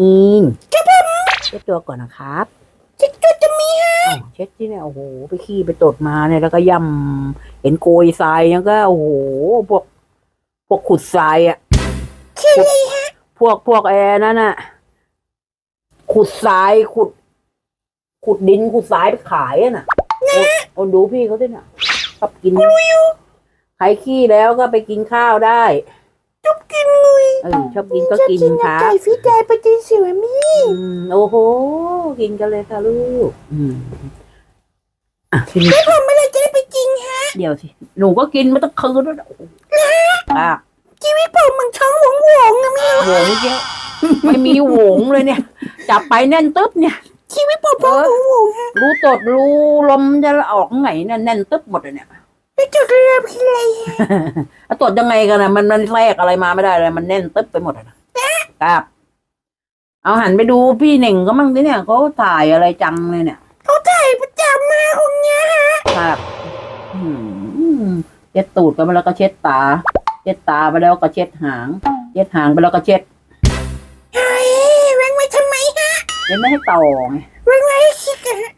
นี่เช็ดตัวก่อนนะครับเช็ดตัวจะมีฮะอ้าวเช็ดที่เนี่ยโอ้โหไปขี้ไปตดมาเนี่ยแล้วก็ย่ำเห็นโกยทรายแล้วก็โอ้โหพวกพวกขุดทรายอะชื่ออะไรฮะพวกพวกแอร์นั่นน่ะขุดทรายขุด ขุดดินขุดทรายไปขายอะน่ะโอ้โอ้ดูพี่เขาด้วยน่ะชอบกินใครขี้แล้วก็ไปกินข้าวได้จุ๊บกินเลย เออชอบกินก็กินชอบครัไก่บฟิตใจปฏิเสธมีอืมโอ้โห กินกันเลยค่ะลูก อืมอะทีนี้ผมไม่เลยจะได้ไปกินฮะ เดี๋ยวสิ หนูก็กินมาตั้งคืนแล้วนะอะชีวิตผมมันช่องหวงหวงๆนะมีโหงเยอะไม่มีโหงเลยเนี่ย จับไปแน่นตึ๊บเนี่ย ชีวิตผมช่องหวงหวงๆฮะรู้ตดรู้ลมจะออกไหนเนี่ยแน่นตึ๊บหมดเลยเนี่ย ไปจุดเรือพี่อะไรฮะแล้วตดยังไงกันนะมันมันแทรกอะไรมาไม่ได้เลยมันแน่นตึ๊บไปหมดอะนะครับ เอาหันไปดูพี่เหน่งก็มั่งดิเนี่ยเขาถ่ายอะไรจังเลยเนี่ยเขาถ่ายประจำมาคนเนี้ยฮะครับอืมเช็ดตูดกันไปแล้วก็เช็ดตา เช็ดตาไปแล้วก็เช็ดหาง เช็ดหางไปแล้วก็เช็ดเฮ้ยแรงไว้ทำไมฮะเช็ดไม่ให้ต่อไงแรงไว้ให้คิดอะฮะ